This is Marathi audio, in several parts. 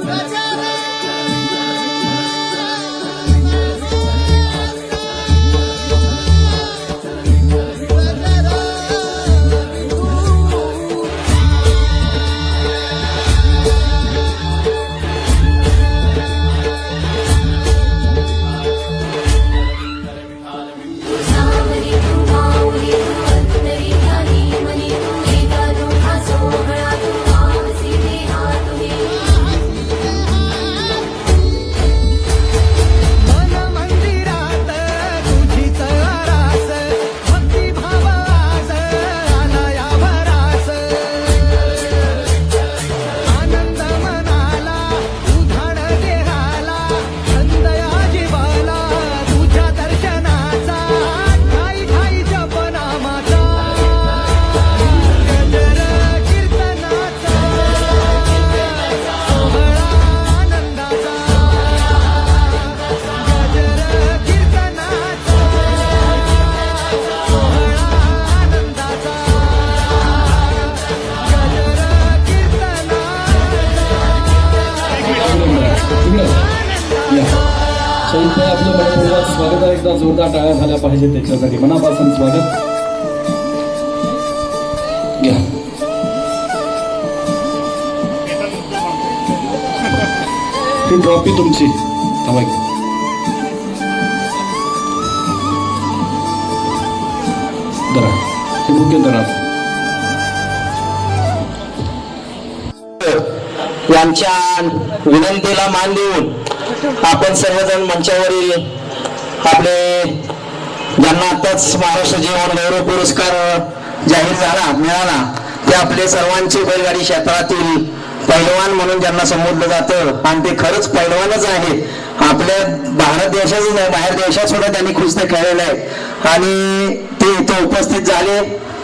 Amen. जोरदार टाळ्या झाल्या पाहिजे त्याच्यासाठी. मनापासून स्वागत. घ्या. ती ट्रॉफी तुमची. थांबा एक. धरा. हे मुख्य धरा. यांच्या विनंतीला मान देऊन आपण सर्वजण मंचावरील आपले ज्यांना आताच महाराष्ट्र जीवन गौरव पुरस्कार जाहीर झाला मिळाला ते आपले सर्वांचे बैलगाडी क्षेत्रातील पैलवान म्हणून ज्यांना संबोधलं जातं आणि ते खरंच पैलवानच आहेत. आपल्या भारत देशाच नाही बाहेर देशात सुद्धा त्यांनी कुस्त्या खेळलेलं आहे आणि ते इथे उपस्थित झाले.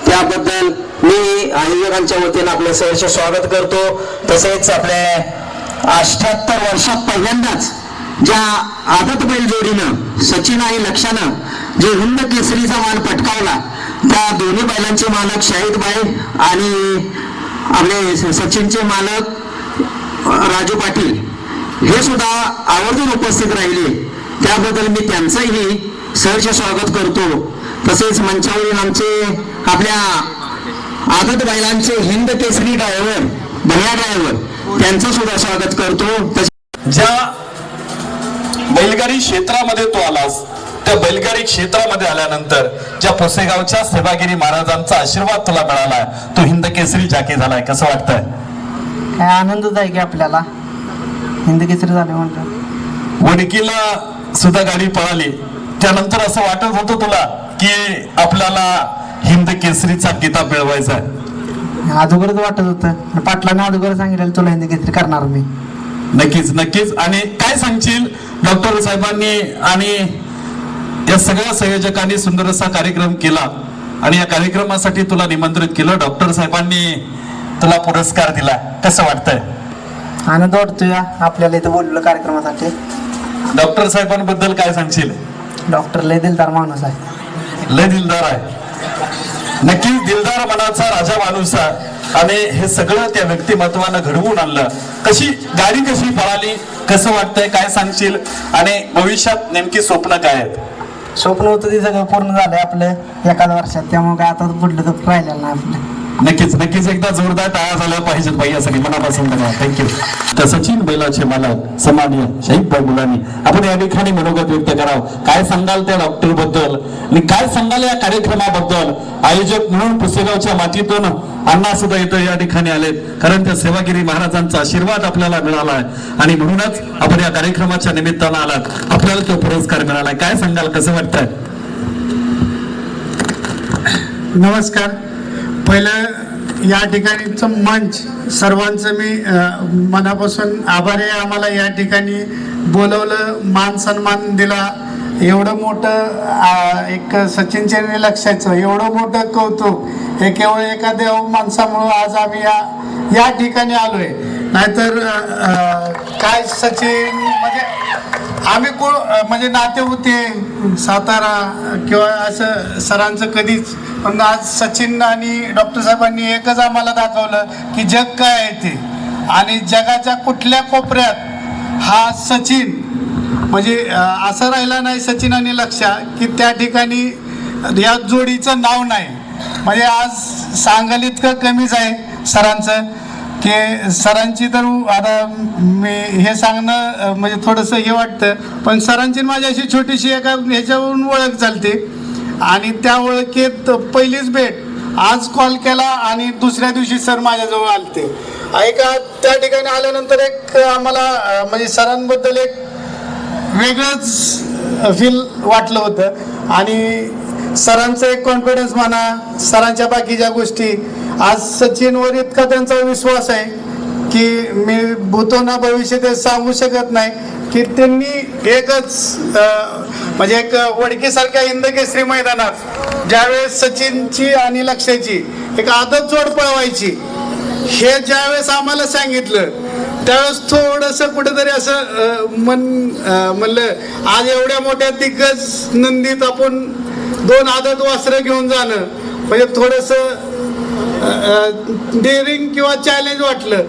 त्याबद्दल मी आयोजकांच्या वतीनं आपलं सहर्ष स्वागत करतो. तसेच आपल्या अष्ट्याहत्तर वर्षात पहिल्यांदाच ज्या आदत बैल जोडीनं सचिन आणि लक्षानं जे हिंद केसरीचा मान पटकावला त्या दोन्ही बैलांचे मालक शाहिद भाई आणि आपले सचिनचे मालक राजू पाटील हे सुद्धा आवर्जून उपस्थित राहिले. त्याबद्दल मी त्यांचंही सहर्ष स्वागत करतो. तसेच मंचावरील आमचे आपल्या आदत बैलांचे हिंद केसरी ड्रायव्हर भैया ड्रायव्हर त्यांचं सुद्धा स्वागत करतो. ज्या बैलगाडी क्षेत्रामध्ये तू आलास. त्या बैलगाडी क्षेत्रामध्ये आल्यानंतर ज्या पुसेगावच्या सेवागिरी महाराजांचा आशीर्वाद तुला मिळालाय तो हिंद केसरी जाकी झालाय. कसं वाटतंय? काय आनंदच आहे की आपल्याला. हिंद केसरी झाले म्हणतो वडकीला सुद्धा गाडी पळाली. त्यानंतर असं वाटत होतं तुला की आपल्याला हिंद केसरीचा किताब मिळवायचा आहे? अगोदरच वाटत होतं. पाटलाने अगोदर सांगितलं तुला हिंद केसरी करणार मी. नक्कीच नक्कीच. आणि काय सांगशील डॉक्टर साहेबांनी आणि या सगळ्या संयोजकांनी सुंदर असा कार्यक्रम केला. आणि या कार्यक्रमासाठी तुला निमंत्रित केलं. डॉक्टर साहेबांनी तुला पुरस्कार दिला. कसं वाटतंय? आनंद वाटतो या आपल्याला इथं बोललो कार्यक्रमासाठी. डॉक्टर साहेबांबद्दल काय सांगशील? डॉक्टर लय दिलदार माणूस आहे. लय दिलदार आहे. नक्कीच दिलदार मनाचा राजा माणूस आहे. आणि हे सगळं त्या व्यक्तिमत्वानं घडवून आणलं. कशी गाडी कशी पळाली कसं वाटतंय काय सांगशील? आणि भविष्यात नेमकी स्वप्न काय आहेत? स्वप्न होतं ते सगळं पूर्ण झालंय आपलं एकाच वर्षात. त्यामुळे काय आता पुढलं तर राहिलेलं नाही आपलं. नक्कीच नक्कीच एकदा जोरदार टाळा झाला पाहिजेत बाई सगळी मनापासून धन्यवाद थँक्यू तर सचिन बैलाचे मालक समान्य शहीद भाऊ मुलांनी आपण या ठिकाणी मनोगत व्यक्त करावं. काय सांगाल त्या डॉक्टरबद्दल आणि काय सांगाल या कार्यक्रमाबद्दल? आयोजक म्हणून पुसेगावच्या मातीतून अण्णा सुद्धा इथं या ठिकाणी आलेत. कारण त्या सेवागिरी महाराजांचा आशीर्वाद आपल्याला मिळाला आहे आणि म्हणूनच आपण या कार्यक्रमाच्या निमित्तानं आलात. आपल्याला तो पुरस्कार मिळालाय. काय सांगाल? कसं वाटतंय? नमस्कार. पहिलं या ठिकाणीचं मंच. सर्वांचं मी मनापासून आभारी आहे. आम्हाला या ठिकाणी बोलवलं मान सन्मान दिला. एवढं मोठं एक सचिनच्या लक्षाचं. एवढं मोठं कौतुक. हे केवळ एखाद्या माणसामुळं आज आम्ही या या ठिकाणी आलोय. नाहीतर काय सचिन म्हणजे आम्ही को म्हणजे नाते होते सातारा किंवा असं सरांचं कधीच. पण आज सचिन आणि डॉक्टर साहेबांनी एकच आम्हाला दाखवलं की जग काय आहे ते. आणि जगाच्या कुठल्या कोपऱ्यात हा सचिन म्हणजे असं राहिला नाही सचिन आणि लक्षा की त्या ठिकाणी या जोडीचं नाव नाही. म्हणजे आज सांगाल इतकं कमीच आहे सरांचं? की सरांची तर आता मी हे सांगणं म्हणजे थोडंसं हे वाटतं पण सरांची माझी अशी छोटीशी एका ह्याच्यावरून ओळख चालते आणि त्या ओळखीत पहिलीच भेट आज कॉल केला आणि दुसऱ्या दिवशी सर माझ्याजवळ आलते. ऐका त्या ठिकाणी आल्यानंतर एक आम्हाला म्हणजे सरांबद्दल एक वेगळंच फील वाटलं होतं. आणि सरांचं एक कॉन्फिडन्स म्हणा सरांच्या बाकीच्या गोष्टी. आज सचिनवर इतका त्यांचा विश्वास आहे की मी भूतो ना भविष्य ते सांगू शकत नाही की त्यांनी एकच म्हणजे एक वडकीसारख्या इंदकेश्री मैदानात ज्यावेळेस सचिनची आणि लक्षाची एक आदत जोड पळवायची हे ज्यावेळेस आम्हाला सांगितलं त्यावेळेस थोडस कुठेतरी असं मन म्हणलं आज एवढ्या मोठ्या दिग्गज नंदीत आपण दोन आदत वास्त्र घेऊन जाणं. म्हणजे थोडस डेअरिंग किंवा चॅलेंज वाटलं.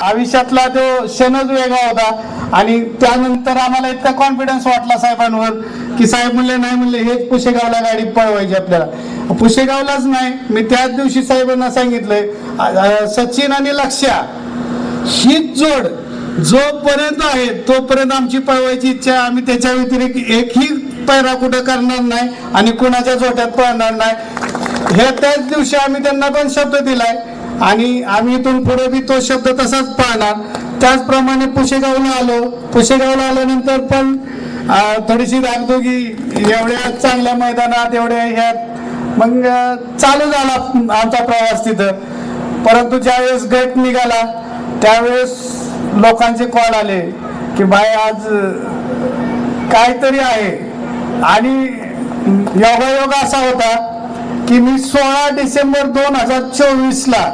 आयुष्यातला तो क्षणच वेगळा होता. आणि त्यानंतर आम्हाला इतका कॉन्फिडन्स वाटला साहेबांवर की साहेब म्हणले नाही म्हणले हेच पुशेगावला गाडी पळवायची आपल्याला. पुशेगावलाच नाही मी त्याच दिवशी साहेबांना सांगितलंय सचिन आणि लक्ष्या हीच जोड जोपर्यंत आहे तोपर्यंत आमची पळवायची इच्छा आम्ही त्याच्या व्यतिरिक्त एकही पैरा कुठं करणार नाही आणि कुणाच्या जोट्यात पळणार नाही. हे त्याच दिवशी आम्ही त्यांना पण शब्द दिलाय. आणि आम्ही इथून पुढे बी तो शब्द तसाच पाळणार. त्याचप्रमाणे पुशेगावला आलो. पुशेगावला आल्यानंतर पण थोडीशी रागदोगी एवढ्या चांगल्या मैदानात एवढ्या ह्यात मग चालू झाला आमचा प्रवास तिथं. परंतु ज्यावेळेस गट निघाला त्यावेळेस लोकांचे कॉल आले की बाय आज काहीतरी आहे. आणि योगायोग असा होता की मी सोळा डिसेंबर दोन हजार चोवीस ला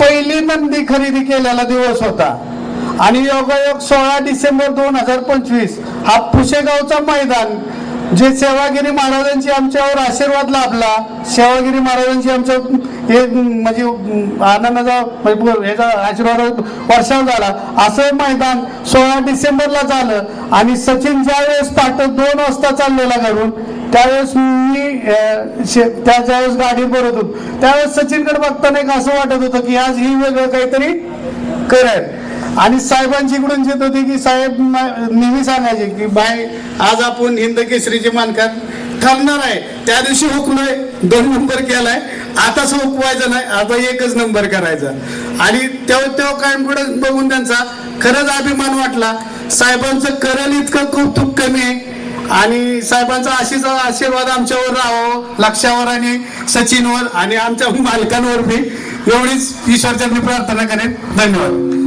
पहिली नंदी खरेदी केलेला दिवस होता. आणि योगायोग सोळा डिसेंबर दोन हजार पंचवीस हा पुशेगावचा मैदान जे सेवागिरी महाराजांची आमच्यावर आशीर्वाद लाभला सेवागिरी महाराजांची आमच्या हे म्हणजे आनंदाचा म्हणजे, ह्याचा आशीर्वाद वर्षाव झाला. असं मैदान सोळा डिसेंबरला झालं आणि सचिन ज्यावेळेस पहाटे दोन वाजता चाललेला घरून त्यावेळेस मी शे- त्या ज्यावेळेस गाडी भरत होतो त्यावेळेस सचिनकडे बघताना एक असं वाटत होतं की आज ही वेगळं काहीतरी करेल. आणि साहेबांची इकडून येत होती की साहेब नेहमी सांगायचे की बाय आज आपण हिंद केसरीचे मानकर ठरणार आहे. त्या दिवशी हुकलोय दोन नंबर केलाय. आताच हुकवायचं नाही. आता एकच नंबर करायचा. आणि तेव्हा तेव्हा पुढे बघून त्यांचा खरंच अभिमान वाटला. साहेबांचं करल इतकं कौतुक कमी आहे. आणि साहेबांचा अशीच आशीर्वाद आमच्यावर राहावं लक्षावर आणि सचिनवर आणि आमच्या मालकांवर मी एवढीच ईश्वरच्या प्रार्थना करेन. धन्यवाद.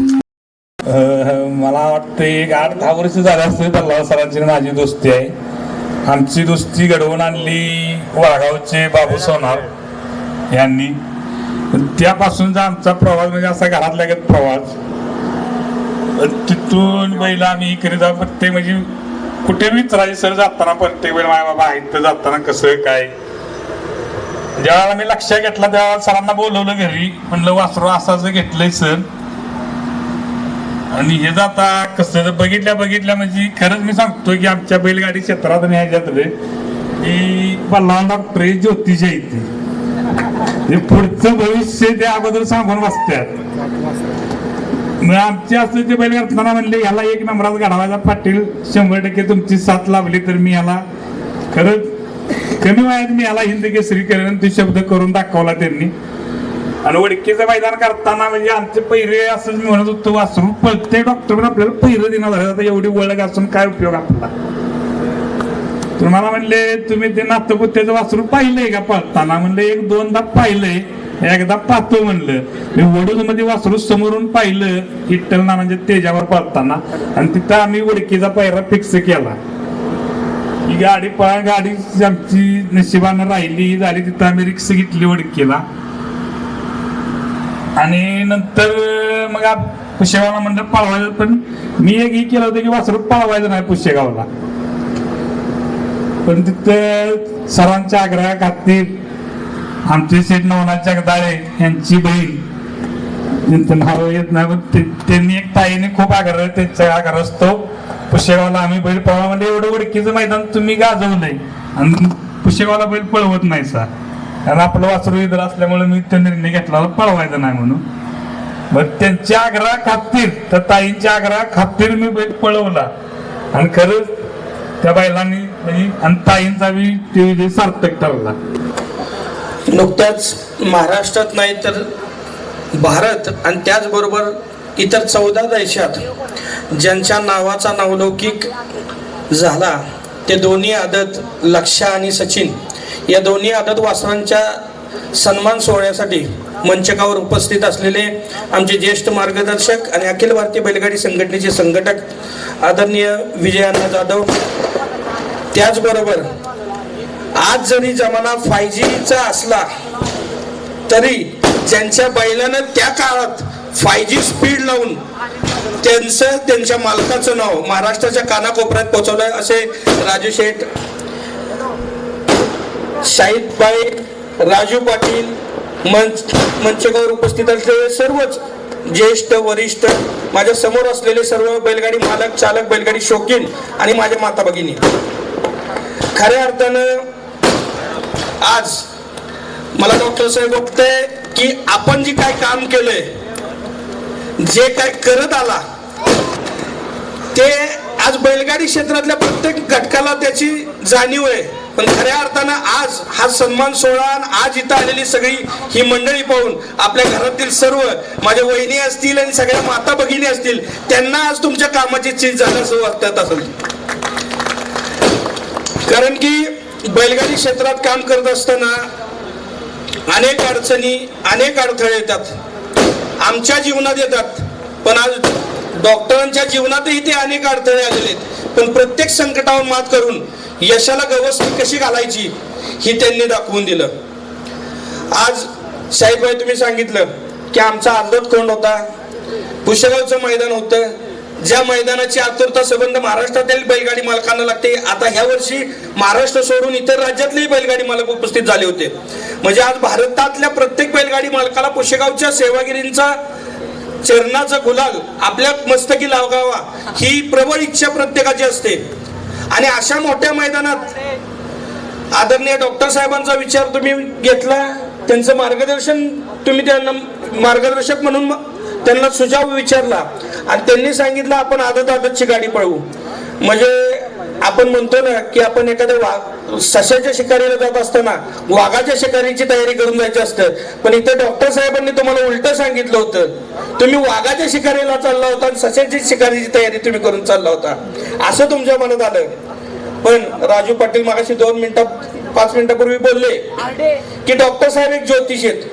मला वाटतं एक आठ दहा वर्ष झाले असते पल्लाव सरांची माझी दोस्ती आहे. आमची दोस्ती घडवून आणली वाघावचे बाबू सोनार यांनी. त्यापासूनचा आमचा प्रवास म्हणजे असा घरातल्या गत प्रवास. तिथून बैल आम्ही इकडे जाऊ प्रत्येक म्हणजे कुठे बी राजे सर जाताना प्रत्येक वेळ माझ्या बाबा आहेत तर जाताना कसं काय? ज्यावेळेला मी लक्षात घेतला त्यावेळेला सरांना बोलवलं घरी. म्हणलं वासरू असं असं घेतलंय सर. आणि हे जाता कसं बघितल्या बघितल्या म्हणजे खरंच मी सांगतोय की आमच्या बैलगाडी क्षेत्रात आणि ह्याच्यातले की पल्लावा डॉक्टर हे ज्योतिष आहे हे पुढचं भविष्य ते अगोदर सांगून बसतात मग आमचे असं ते बैल करताना म्हणले याला एक नंबरात घडवायचा पाटील शंभर टक्के तुमची साथ लाभली तर मी याला खरंच कमी वयात मी याला हिंद केसरी करेन ते शब्द करून दाखवला त्यांनी. आणि वडकीचं मैदान करताना म्हणजे आमचे पहिरे असंच मी म्हणत होतो वासरू प्रत्येक डॉक्टर आपल्याला पहिरं देणार झालं आता एवढी ओळख असून काय उपयोग आपला? तर मला म्हणले तुम्ही ते नातपुत्याचं वासरू पाहिलंय का पळताना? म्हणलं एक दोनदा पाहिलंय. एकदा पाहतो म्हणलं. मी वडूजमध्ये वासरू समोरून पाहिलं इट्टल ना म्हणजे तेजावर पळताना. आणि तिथं आम्ही वडकीचा पायरा फिक्स केला. ही गाडी पळा गाडी आमची नशिबानं राहिली. झाली तिथं आम्ही रिक्स घेतली वडकीला. आणि नंतर मग पुष्यगावला म्हणलं पळवायचं पण मी एक हे केलं होतं की वासरू पळवायचं नाही पुशेगावला पण तिथं सरांच्या आग्रहा खातीर आमचे सेठ नवनाथ जगदाळे यांची बहीण त्यांचं नाव येत नाही पण त्यांनी एक ताईने खूप आग्रह त्यांचा आग्रह असतो पुशेगावला आम्ही बैल पळवा म्हणजे एवढं ओळखीचं मैदान तुम्ही गाजवलंय. आणि पुष्यगावला बैल पळवत नाही सा कारण आपलं वासरू इतर असल्यामुळे मी तो निर्णय घेतला. पळवायचा नाही म्हणून. मग त्यांच्या आग्रहा खातीर तर ताईंच्या आग्रहा खातीर मी बैल पळवला. आणि खरंच त्या बैलांनी म्हणजे आणि ताईंचा मी ते विजय सार्थक ठरला नुकत्याच महाराष्ट्रात नाही तर भारत आणि त्याचबरोबर इतर चौदा देशात ज्यांच्या नावाचा नावलौकिक झाला ते दोन्ही आदत लक्ष आणि सचिन या दोन्ही आदत वासरांच्या सन्मान सोहळ्यासाठी मंचकावर उपस्थित असलेले आमचे ज्येष्ठ मार्गदर्शक आणि अखिल भारतीय बैलगाडी संघटनेचे संघटक आदरणीय विजयानंद जाधव. त्याचबरोबर आज जरी जमाना फाय जीचा असला तरी ज्यांच्या बैलानं त्या काळात फाय जी स्पीड लावून त्यांचं त्यांच्या मालकाचं नाव महाराष्ट्राच्या कानाकोपऱ्यात पोहोचवलं असे राजू शेठ शाहिदबाई राजू पाटील मंच मंचकावर उपस्थित असलेले सर्वच ज्येष्ठ वरिष्ठ माझ्यासमोर असलेले सर्व बैलगाडी मालक चालक बैलगाडी शौकीन आणि माझ्या माता भगिनी. खऱ्या अर्थानं आज मला डॉक्टर साहेब बघतंय की आपण जे काय काम केलंय जे काय करत आला ते आज बैलगाडी क्षेत्रातल्या प्रत्येक घटकाला त्याची जाणीव आहे. पण खऱ्या अर्थानं आज हा सन्मान सोहळा आणि आज इथं आलेली सगळी ही मंडळी पाहून आपल्या घरातील सर्व माझ्या वहिनी असतील आणि सगळ्या माता भगिनी असतील त्यांना आज तुमच्या कामाची चीज झालं वाटत असेल. कारण की बैलगाडी क्षेत्रात काम करत असताना अनेक अडचणी अनेक अडथळे येतात. आमच्या जीवनात येतात पण आज डॉक्टरांच्या जीवनातही ते अनेक अडथळे आलेले आहेत. पण प्रत्येक संकटावर मात करून यशाला गवसणी कशी घालायची ही त्यांनी दाखवून दिलं. आज साहेबभाई तुम्ही सांगितलं की आमचा आदत कोण होता. पुष्यगावचं मैदान होतं. ज्या मैदानाची आतुरता संबंध महाराष्ट्रातील बैलगाडी मालकांना लागते आता ह्या वर्षी महाराष्ट्र सोडून इतर राज्यातलेही बैलगाडी मालक उपस्थित झाले होते. म्हणजे आज भारतातल्या प्रत्येक बैलगाडी मालकाला पुष्यगावच्या सेवागिरींचा चरणाचा गुलाल आपल्या मस्तकी लागावा ही प्रबळ इच्छा प्रत्येकाची असते. आणि अशा मोठ्या मैदानात आदरणीय डॉक्टर साहेबांचा विचार तुम्ही घेतला त्यांचं मार्गदर्शन तुम्ही त्यांना मार्गदर्शक म्हणून त्यांना सुझाव विचारला. आणि त्यांनी सांगितलं आपण आदत आदतची गाडी पळवू. म्हणजे आपण म्हणतो ना की आपण एखाद्या वाघ सशाच्या शिकारीला जात असताना वाघाच्या शिकारीची तयारी करून जायची असतं. पण इथे डॉक्टर साहेबांनी तुम्हाला उलट सांगितलं होतं. तुम्ही वाघाच्या शिकारीला चालला होता आणि सशाची शिकारीची तयारी तुम्ही करून चालला होता. असं तुमच्या मनात आलं. पण राजू पाटील मागाशी दोन मिनिटं पाच मिनिटापूर्वी बोलले की डॉक्टर साहेब एक ज्योतिष आहेत.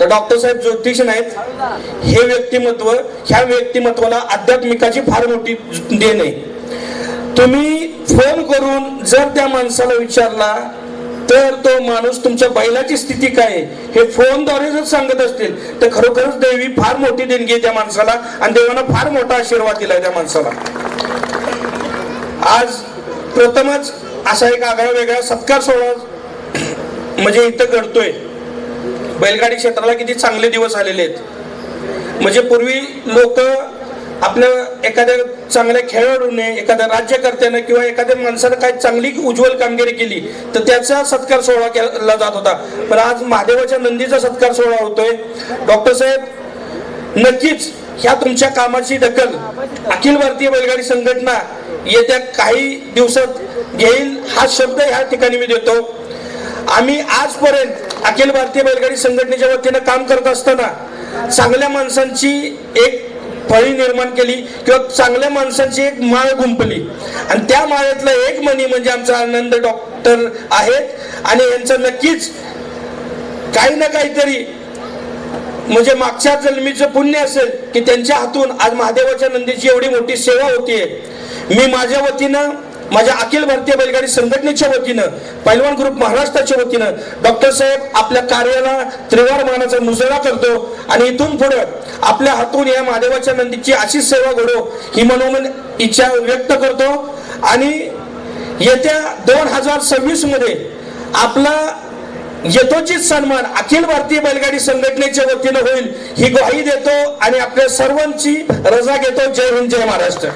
तर डॉक्टर साहेब ज्योतिष नाहीत. हे व्यक्तिमत्व ह्या व्यक्तिमत्वाला आध्यात्मिकाची फार मोठी देण आहे. तुम्ही फोन करून जर त्या माणसाला विचारला तर तो माणूस तुमच्या बैलाची स्थिती काय आहे? हे फोनद्वारे जर सांगत असतील तर खरोखरच देवी फार मोठी देणगी आहे त्या माणसाला आणि देवानं फार मोठा आशीर्वाद दिलाय त्या माणसाला. आज प्रथमच असा एक आगळा वेगळा सत्कार सोहळा म्हणजे इथं घडतोय. बैलगाडी क्षेत्राला किती चांगले दिवस आलेले आहेत. म्हणजे पूर्वी लोक आपल्या एखाद्या चांगल्या खेळाडूने एखाद्या राज्यकर्त्याने किंवा एखाद्या माणसानं काही चांगली उज्ज्वल कामगिरी केली तर त्याचा सत्कार सोहळा केला जात होता. पण आज महादेवाच्या नंदीचा सत्कार सोहळा होतोय. डॉक्टर साहेब नक्कीच ह्या तुमच्या कामाची दखल अखिल भारतीय बैलगाडी संघटना येत्या काही दिवसात घेईल हा शब्द ह्या ठिकाणी मी देतो. आम्ही आजपर्यंत अखिल भारतीय बैलगाडी संघटनेच्या वतीनं काम करत असताना चांगल्या माणसांची एक फळी निर्माण केली किंवा चांगल्या माणसांची एक माळ गुंपली आणि त्या माळ्यातला एक मणी म्हणजे आमचा आनंद डॉक्टर आहेत. आणि यांचं नक्कीच काही ना काहीतरी म्हणजे मागच्या जन्मीचं पुण्य असेल की त्यांच्या हातून आज महादेवाच्या नंदीची एवढी मोठी सेवा होतीये. मी माझ्या वतीनं माझ्या अखिल भारतीय बैलगाडी संघटनेच्या वतीनं पैलवान ग्रुप महाराष्ट्राच्या वतीनं डॉक्टर साहेब आपल्या कार्याला त्रिवार मानाचा मुजरा करतो आणि इथून पुढे आपल्या हातून या महादेवाच्या नंदीची अशी सेवा घडो ही मनोमन इच्छा व्यक्त करतो. आणि येत्या दोन हजार सव्वीसमध्ये आपला यथोचित सन्मान अखिल भारतीय बैलगाडी संघटनेच्या वतीनं होईल ही ग्वाही देतो आणि आपल्या सर्वांची रजा घेतो. जय हिंद जय महाराष्ट्र.